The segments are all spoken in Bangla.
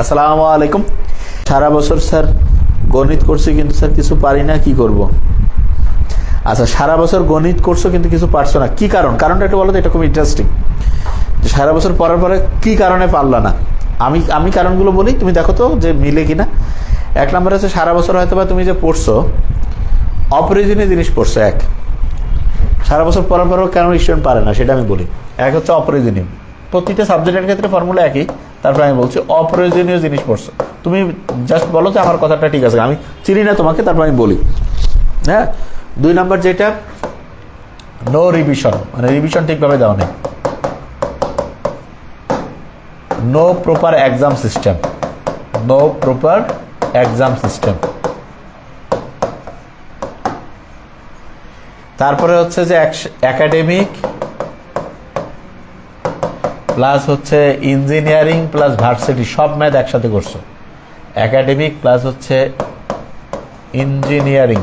আসসালামু আলাইকুম। সারা বছর স্যার গণিত করছি কিন্তু স্যার কিছু পারি না, কি করব? আচ্ছা সারা বছর গণিত করছ কিন্তু কিছু পারছ না, কি কারণ? কারণটা একটু বলো তো, এটা খুব ইন্টারেস্টিং সারা বছর পড়ার পরে কি কারণে পারলা না? আমি আমি কারণগুলো বলি, তুমি দেখো তো যে মিলে কিনা। এক নম্বর হচ্ছে সারা বছর হয়তো বা তুমি যে পড়ছো, অপ্রয়োজনীয় জিনিস পড়ছো, এক। সারা বছর পড়ার পরেও কেন স্টুডেন্ট পারে না, সেটা আমি বলি। এক হচ্ছে অপ্রয়োজনীয়। প্রতিটা সাবজেক্টের ক্ষেত্রে ফর্মুলা একই। তারপরে আমি বলছি, অপ্রয়োজনীয় জিনিস পড়ছো। তুমি জাস্ট বলো যে আমার কথাটা ঠিক আছে, আমি চিনি না তোমাকে, তারপর আমি বলি। হ্যাঁ? দুই নাম্বার যেটা নো রিভিশন মানে রিভিশন ঠিকভাবে দেওয়া নেই। No proper exam system no proper exam system তারপরে হচ্ছে যে একাডেমিক প্লাস হচ্ছে ইঞ্জিনিয়ারিং প্লাস ভার্সিটি সব ম্যাথ একসাথে করছ। একাডেমিক প্লাস হচ্ছে ইঞ্জিনিয়ারিং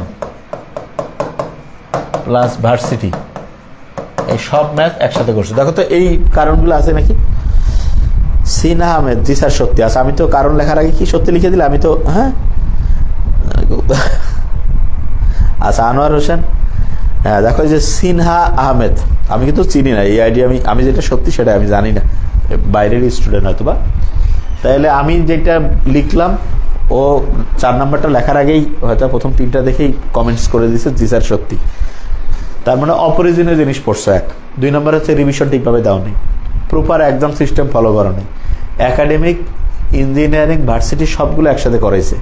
প্লাস ভার্সিটি এই সব ম্যাথ একসাথে করছ। দেখো তো এই কারণগুলো আছে নাকি? সিনহা আহমেদ, জি স্যার, সত্যি আছে। আমি তো কারণ লেখার আগে কি সত্যি লিখে দিলে? আমি তো হ্যাঁ? আচ্ছা আনোয়ার হোসেন হ্যাঁ দেখো যে সিনহা আহমেদ, আমি কিন্তু চিনি না, এই আইডিয়া আমি আমি যেটা সত্যি সেটা আমি জানি না। বাইরের স্টুডেন্ট হয়তো বা। তাহলে আমি যেটা লিখলাম, ও চার নাম্বারটা লেখার আগেই হয়তো প্রথম তিনটা দেখেই কমেন্টস করে দিয়েছে, জি স্যার, সত্যি। তার মানে অপরিজনীয় জিনিস পড়ছো এক। দুই নম্বর হচ্ছে রিভিশন ঠিকভাবে দেওয়া নেই প্রপার এক্সাম সিস্টেম ফলো করা নেই একাডেমিক ইঞ্জিনিয়ারিং ভার্সিটি সবগুলো একসাথে করাইছে।